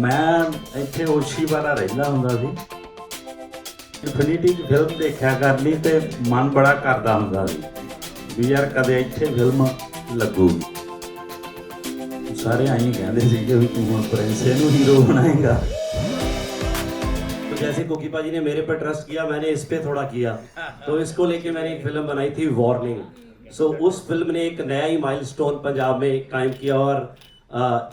ਮੈਂ ਇੱਥੇ ਓਸ਼ੀਵਾਲਾ ਰਹਿੰਦਾ ਹੁੰਦਾ ਸੀ ਇਨਫਿਨਿਟੀ ਦੀ ਫਿਲਮ ਦੇਖਿਆ ਕਰਨੀ ਤੇ ਮਨ ਬੜਾ ਕਰਦਾ ਹੁੰਦਾ ਸੀ ਵੀ ਯਾਰ ਕਦੇ ਇੱਥੇ ਫਿਲਮ ਲੱਗੂਗੀ ਸਾਰੇ ਆਈ ਕਹਿੰਦੇ ਸੀ ਕਿ ਵੀ ਤੂੰ ਹੁਣ ਪ੍ਰਿੰਸੇ ਨੂੰ ਹੀਰੋ ਬਣਾਏਗਾ तो जैसे कोकी पाजी ने मेरे पर ट्रस्ट किया मैंने इस पे थोड़ा किया तो इसको लेके मैंने एक फिल्म बनाई थी वार्निंग सो उस फिल्म ने एक नया ही माइलस्टोन पंजाब में कायम किया और अ,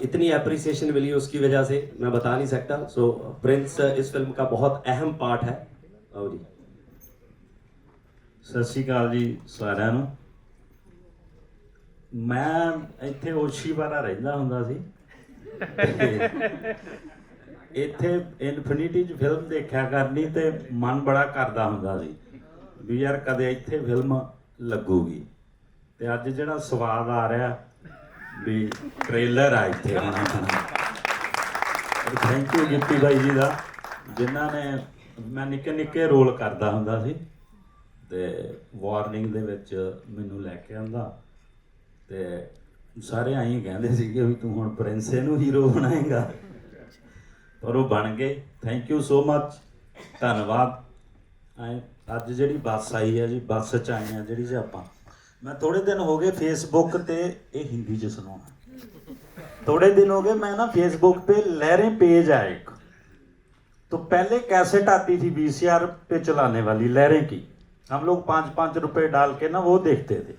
इतनी अप्रिसिएशन मिली उसकी वजह से मैं बता नहीं सकता सो प्रिंस इस फिल्म का बहुत अहम पार्ट है आओ जी ਸਤਿ ਸ਼੍ਰੀ ਅਕਾਲ ਜੀ ਸਾਰਿਆਂ ਨੂੰ ਮੈਂ ਇੱਥੇ ਓਸ਼ੀਵਾਲਾ ਰਹਿੰਦਾ ਹੁੰਦਾ ਸੀ ਤੇ ਇੱਥੇ ਇਨਫਿਨਿਟੀ ਦੀ ਫਿਲਮ ਦੇਖਿਆ ਕਰਨੀ ਤੇ ਮਨ ਬੜਾ ਕਰਦਾ ਹੁੰਦਾ ਸੀ ਵੀ ਯਾਰ ਕਦੇ ਇੱਥੇ ਫਿਲਮ ਲੱਗੂਗੀ ਤੇ ਅੱਜ ਜਿਹੜਾ ਸਵਾਦ ਆ ਰਿਹਾ ਵੀ ਟ੍ਰੇਲਰ ਆ ਇੱਥੇ ਹੁਣ ਥੈਂਕ ਯੂ ਗਿੱਪੀ ਬਾਈ ਜੀ ਦਾ, ਜਿਨ੍ਹਾਂ ਨੇ ਮੈਂ ਨਿੱਕੇ ਨਿੱਕੇ ਰੋਲ ਕਰਦਾ ਹੁੰਦਾ ਸੀ ਤੇ ਵਾਰਨਿੰਗ ਦੇ ਵਿੱਚ ਮੈਨੂੰ ਲੈ ਕੇ ਆਂਦਾ ਤੇ ਸਾਰੇ ਆਈ ਕਹਿੰਦੇ ਸੀਗੇ ਵੀ ਤੂੰ ਹੁਣ ਪ੍ਰਿੰਸੇ ਨੂੰ ਹੀਰੋ ਬਣਾਏਗਾ। ਪਰ ਉਹ ਬਣ ਗਏ। ਥੈਂਕ ਯੂ ਸੋ ਮੱਚ ਧੰਨਵਾਦ। ਐਂ, ਅੱਜ ਜਿਹੜੀ ਬੱਸ ਆਈ ਹੈ ਜੀ, ਬੱਸ ਚ ਆਏ ਆ ਜਿਹੜੀ ਜੀ ਆਪਾਂ। ਮੈਂ ਥੋੜੇ ਦਿਨ ਹੋ ਗਏ ਫੇਸਬੁੱਕ ਤੇ ਇਹ ਹਿੰਦੀ ਚ ਸੁਣਾਉਣਾ थोड़े दिन हो गए मैं ना फेसबुक पे लहरें पेज आया एक तो पहले कैसेट आती थी वीसीआर पे चलाने वाली लहरें की हम लोग पाँच पाँच रुपए डाल के ना वो देखते थे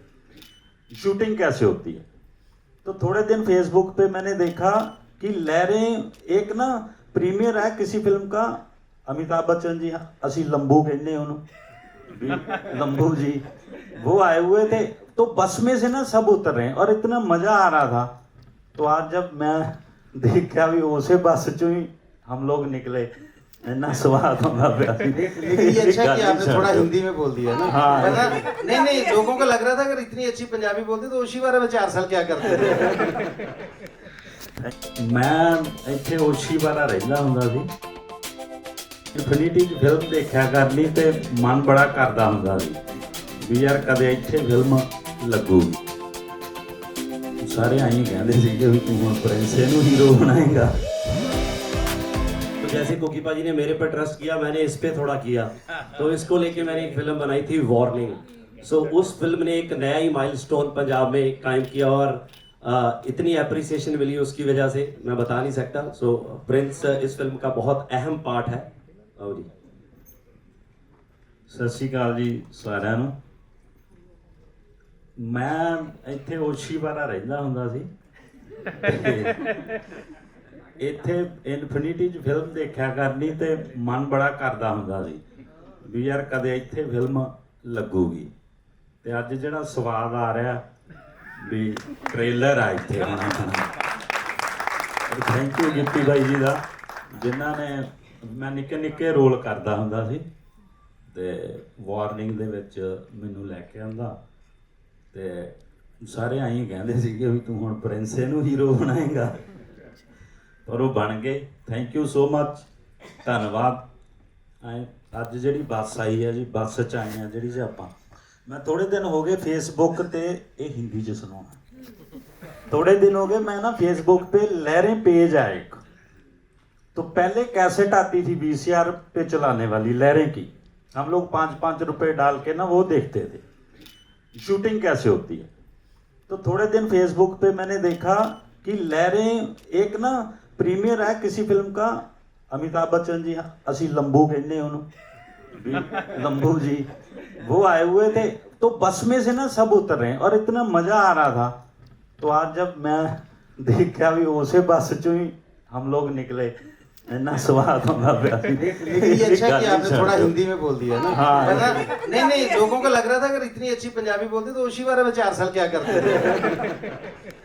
शूटिंग कैसे होती है तो थोड़े दिन फेसबुक पे मैंने देखा कि लहरें एक ना प्रीमियर है किसी फिल्म का अमिताभ बच्चन जी असी लंबू कहने उन्होंने भी लंबू जी वो आए हुए थे तो बस में से ना सब उतर रहे हैं और इतना मजा आ रहा था तो आज जब मैं देखा भी उसे बस चो ही हम लोग निकले इतना स्वाद होगा प्यार लेकिन ये अच्छा कि आपने थोड़ा हिंदी में बोल दिया ना हाँ। वरना नहीं नहीं लोगों को लग रहा था अगर इतनी अच्छी पंजाबी बोलते तो उसी बारे में चार साल क्या करते थे ਮੈਂ ਇੱਥੇ ਓਸ਼ੀਵਾਲਾ ਰਹਿੰਦਾ ਹੁੰਦਾ ਸੀ ਇਨਫਿਨਿਟੀ ਦੀ ਫਿਲਮ ਦੇਖਿਆ ਕਰਨੀ ਤੇ ਮਨ ਬੜਾ ਕਰਦਾ ਹੁੰਦਾ ਸੀ ਵੀ ਯਾਰ ਕਦੇ ਇੱਥੇ ਫਿਲਮ ਲੱਗੂਗੀ ਸਾਰੇ ਆਈ ਕਹਿੰਦੇ ਸੀਗੇ ਵੀ ਤੂੰ ਹੁਣ ਪ੍ਰਿੰਸੇ ਨੂੰ ਹੀਰੋ ਬਣਾਏਗਾ तो जैसे कोकी पाजी ने मेरे पर ट्रस्ट किया मैंने इस पे थोड़ा किया तो इसको लेके मैंने एक फिल्म बनाई थी वार्निंग सो उस फिल्म ने एक नया ही माइलस्टोन पंजाब में कायम किया और अ, इतनी अप्रिसिएशन मिली उसकी वजह से मैं बता नहीं सकता सो प्रिंस इस फिल्म का बहुत अहम पार्ट है ਸਤਿ ਸ਼੍ਰੀ ਅਕਾਲ ਜੀ ਸਾਰਿਆਂ ਨੂੰ। ਮੈਂ ਇੱਥੇ ਓਛੀ ਓਸ਼ੀਵਾਰਾ ਰਹਿੰਦਾ ਹੁੰਦਾ ਸੀ। ਇੱਥੇ ਇਨਫਿਨਿਟੀ 'ਚ ਫਿਲਮ ਦੇਖਿਆ ਕਰਨੀ ਤੇ ਮਨ ਬੜਾ ਕਰਦਾ ਹੁੰਦਾ ਸੀ ਵੀ ਯਾਰ ਕਦੇ ਇੱਥੇ ਫਿਲਮ ਲੱਗੂਗੀ। ਤੇ ਅੱਜ ਜਿਹੜਾ ਸਵਾਦ ਆ ਰਿਹਾ ਵੀ ਟ੍ਰੇਲਰ ਆ ਇੱਥੇ ਹੁਣ। ਥੈਂਕ ਯੂ ਗਿੱਪੀ ਬਾਈ ਜੀ ਦਾ, ਜਿਨ੍ਹਾਂ ਨੇ ਮੈਂ ਨਿੱਕੇ ਨਿੱਕੇ ਰੋਲ ਕਰਦਾ ਹੁੰਦਾ ਸੀ ਤੇ ਵਾਰਨਿੰਗ ਦੇ ਵਿੱਚ ਮੈਨੂੰ ਲੈ ਕੇ ਆਂਦਾ ਤੇ ਸਾਰੇ ਆਈ ਕਹਿੰਦੇ ਸੀ ਕਿ ਵੀ ਤੂੰ ਹੁਣ ਪ੍ਰਿੰਸ ਨੂੰ ਹੀਰੋ ਬਣਾਏਗਾ। ਪਰ ਉਹ ਬਣ ਗਏ। ਥੈਂਕ ਯੂ ਸੋ ਮੱਚ ਧੰਨਵਾਦ। ਅੱਜ ਜਿਹੜੀ ਬੱਸ ਆਈ ਹੈ ਜੀ, ਬੱਸ ਚ ਆਏ ਆ ਜਿਹੜੀ ਜੀ ਆਪਾਂ। ਮੈਂ ਥੋੜੇ ਦਿਨ ਹੋ ਗਏ ਫੇਸਬੁੱਕ ਤੇ ਇਹ ਹਿੰਦੀ ਚ ਸੁਣਾਉਣਾ। ਥੋੜੇ ਦਿਨ ਹੋ ਗਏ ਮੈਂ ਨਾ ਫੇਸਬੁੱਕ ਤੇ ਲਹਿਰੇ ਪੇਜ ਆ ਇੱਕ। तो पहले कैसेट आती थी वीसीआर पे चलाने वाली लहरें की। हम लोग पाँच पाँच रुपए डाल के ना वो देखते थे। शूटिंग कैसे होती है? तो थोड़े दिन फेसबुक पे मैंने देखा कि लहरें एक ना प्रीमियर है किसी फ़िल्म का, अमिताभ बच्चन जी, असी लंबू कहने लंबू जी, वो आए हुए थे। तो बस में से ना सब उतर रहे हैं और इतना मज़ा आ रहा था। तो आज जब मैं देखा भी, उसे बस चो ही हम लोग निकले। स्वाद होगा लेकिन ये अच्छा कि आपने थोड़ा हिंदी में बोल दिया ना। हाँ। नहीं नहीं लोगों को लग रहा था अगर इतनी अच्छी पंजाबी बोलते तो उसी बारे में चार साल क्या करते थे।